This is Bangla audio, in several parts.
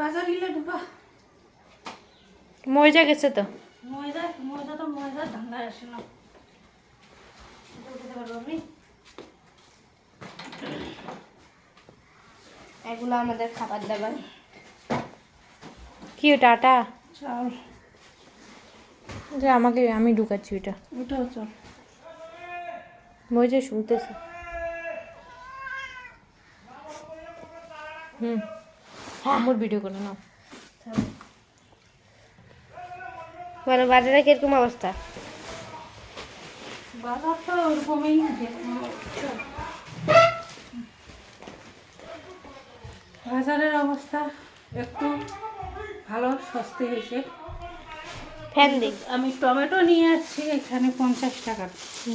বাজার গিলে ঢুকা মজা গেছে তো। তো ময়দা ধান্দায় আসে না। আমি। এগুলো আমাদের খাবার দাবার। কি ওটা আটা? চাল। যে আমাকে আমি ঢুকাচ্ছি ওটা ওটাও চল। মজা শুনতেছে। হুম। আমার ভিডিও করে নাও। বলো বাজারে কীরকম অবস্থা? বাজার তো ওরকমই বাজারের অবস্থা একটু ভালো সস্তে হয়েছে। ফ্যান দিক। আমি টমেটো নিয়ে আসছি এখানে পঞ্চাশ টাকা।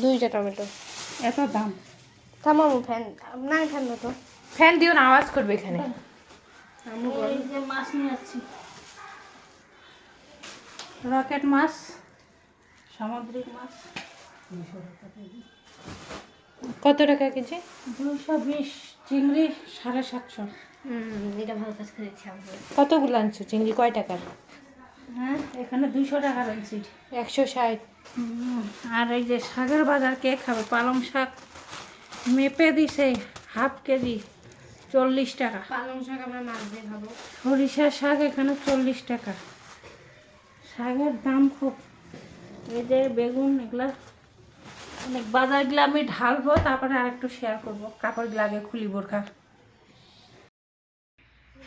দুইটা টমেটো। এত দাম। থামামু ফ্যান। না ফ্যান তো ফ্যান দিও না আওয়াজ করবে এখানে। মাছ নিয়ে আসছি। রকেট মাছ। সামুদ্রিক মাছ। কত টাকা কেজি? দুশো বিশ চিংড়ি সাড়ে সাতশো। এটা ভালো কাজ করেছি কতগুলো আনছো? চিংড়ি কয় টাকার? হ্যাঁ এখানে দুইশো টাকা রয়েছে একশো ষাট। আর এই যে শাকের বাজার কে খাবে? পালং শাক মেপে দিছে হাফ কেজি। চল্লিশ টাকা। পালং শাক আমরা মাছ দিয়ে খাব। সরিষার শাক এখানে চল্লিশ টাকা। শাকের দাম খুব। এই যে বেগুন এগুলা অনেক বাজারগুলো আমি ঢালবো তারপরে আর একটু শেয়ার করব কাপড়গুলো আগে খুলি বোরখা।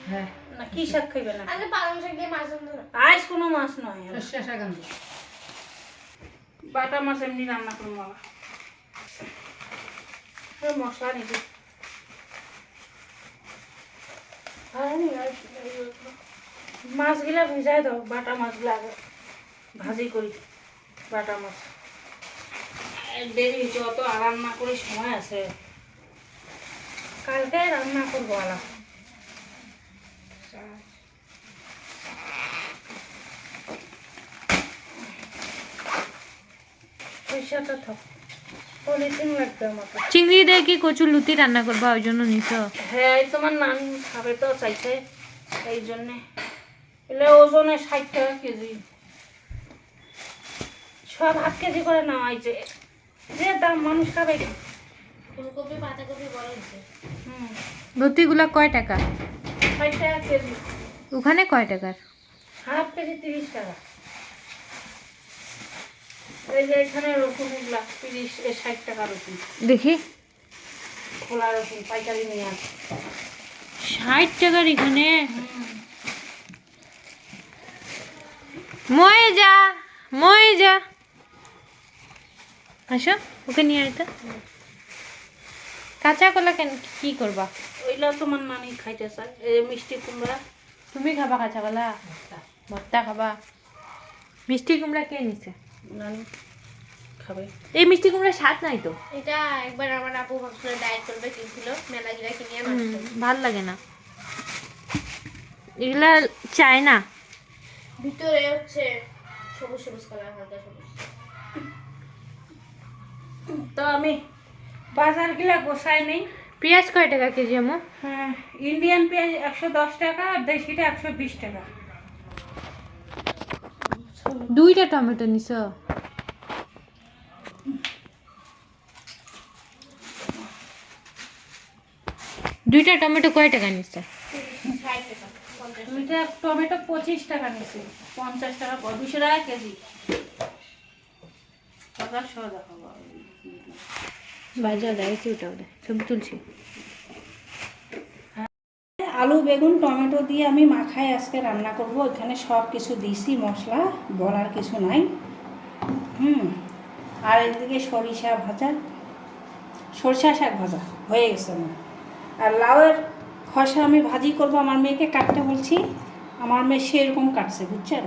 হ্যাঁ না কি শাক খাইবে না? আগে পালং শাক দিয়ে মাছ আজ কোনো মাছ নয়। বাটা মাছ এমনি রান্না করব মশলা নিবি। মাছগুলা ভিজাই দাও বাটা মাছগুলো আগে ভাজি করি বাটা মাছ। দেরি আর রান্না করি সময় আছে। কালকে রান্না করব আলাম পয়সাটা থাক পলিথিন লাগবে আমাকে চিংড়ি দিয়ে কি কচুর লুতি রান্না করবা? ওই জন্য নিছো। হ্যাঁ তোমার নান খাবে তো চাইছে এই জন্যে। এলে ওজনে ষাট টাকা কেজি। সব হাফ কেজি করে নেওয়া হয়েছে। যে দাম মানুষ খাবে ফুলকপি পাতাকপি বড় হচ্ছে হুম। লুতিগুলা কয় টাকা? ষাট টাকা কেজি। ওখানে কয় টাকার? হাফ কেজি তিরিশ টাকা। এই যে এখানে রসুন এগুলা তিরিশ এ ষাট টাকা রসুন। দেখি। খোলা রসুন পাইকারি নিয়ে আসে। ষাট টাকার এখানে? ময়ে যা ময়ে যা। আসো ওকে নিয়ে আয় কাঁচা কলা কেন কি করবা? ওইলা তোমার নানি খাইতে চায় এই মিষ্টি কুমড়া। তুমি খাবা কাঁচা কলা? ভর্তা খাবা। মিষ্টি কুমড়া কে নিছে? নানি খাবে। এই মিষ্টি কুমড়া স্বাদ নাই তো? এটা একবার আমার আপু ভাবছিল ডায়েট করবে কিনছিল। মেলা গিরা কিনে ভালো লাগে না। এগুলা চায় না ভিতরে হচ্ছে সবুজ সবুজ কালার হালকা সবুজ। তো আমি বাজার গিলা গোসাই নেই। পেঁয়াজ কয় টাকা কেজি আমো হ্যাঁ ইন্ডিয়ান পেঁয়াজ একশো দশ টাকা আর দেশিটা একশো বিশ টাকা। দুইটা টমেটো নিছ? দুইটা টমেটো কয় টাকা নিছে? দুইটা টমেটো পঁচিশ টাকা নিচ্ছে পঞ্চাশ টাকা দুশো টাকা কেজি। বাজার দেখছি ওটা ওটা ছবি তুলছি। আলু বেগুন টমেটো দিয়ে আমি মাখায় আজকে রান্না করব। এখানে সব কিছু দিছি মশলা বলার কিছু নাই। হুম আর এদিকে সরিষা ভাজা। সরিষা শাক ভাজা হয়ে গেছে আমার। আর লাউয়ের খসা আমি ভাজি করব আমার মেয়েকে কাটতে বলছি। আমার মেয়ে সেরকম কাটছে বুঝছেন?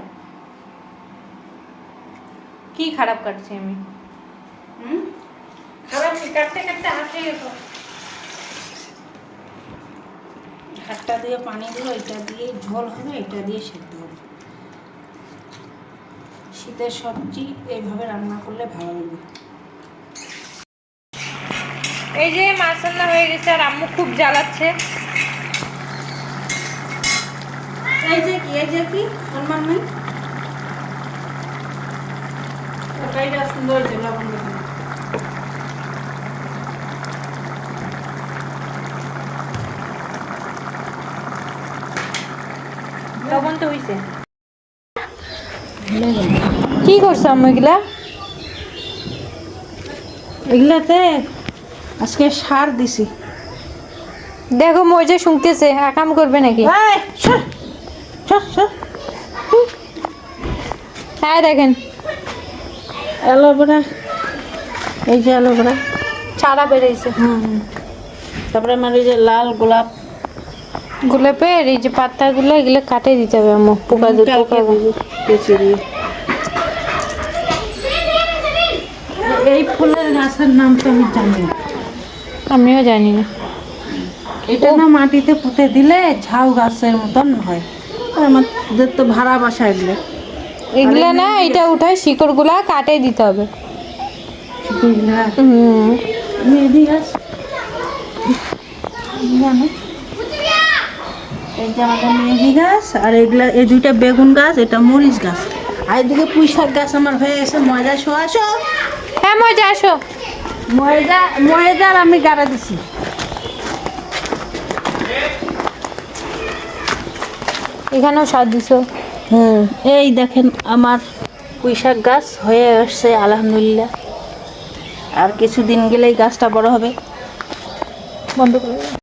কি খারাপ কাটছি আমি? হুম? খারাপ কাটতে কাটতে গেল হাতটা দিয়ে পানি দিব এটা দিয়ে ঝোল হবে এটা দিয়ে সেদ্ধ হবে। শীতের সবজি এইভাবে রান্না করলে ভালো লাগবে এই যে মাছ রান্না হয়ে গেছে আর আম্মু খুব জ্বালাচ্ছে। এই যে কি এই যে কি নেই তরকারিটা সুন্দর হয়েছে লবণ। লবণ তো হইছে। কি করছ আম্মু এগুলা? এগুলাতে আজকে সার দিছি। দেখো মজা শুনতেছে আকাম করবে নাকি। হ্যাঁ দেখেন। অ্যালোভেরা এই যে অ্যালোভেরা। চারা বেড়েছে হুম। তারপরে আমার এই যে লাল গোলাপ। গোলাপের এই যে পাতাগুলো এগুলো কাটে দিতে হবে আম্মু পোকা দিয়ে কেচে দিয়ে। এই ফুলের গাছের নাম তো আমি জানি আমিও জানি না। এটা না মাটিতে পুঁতে দিলে ঝাউ গাছের মতন হয়। আর আমাদের তো ভাড়া বাসা এগুলো এগুলো না এটা উঠায় শিকড়গুলা কাটে দিতে হবে। হুম। এই যে আমাদের মেহেদি গাছ আর এগুলা এই দুইটা বেগুন গাছ এটা মরিচ গাছ। আর এদিকে পুঁই শাক গাছ আমার হয়ে গেছে ময়দা শো আসো। হ্যাঁ মজা আসো। ময়দা ময়দার আমি গাড়া দিছি। এখানেও সার দিছো? হুম এই দেখেন আমার পুঁই শাক গাছ হয়ে আসছে আলহামদুলিল্লাহ। আর কিছুদিন গেলেই গাছটা বড় হবে। বন্ধ করে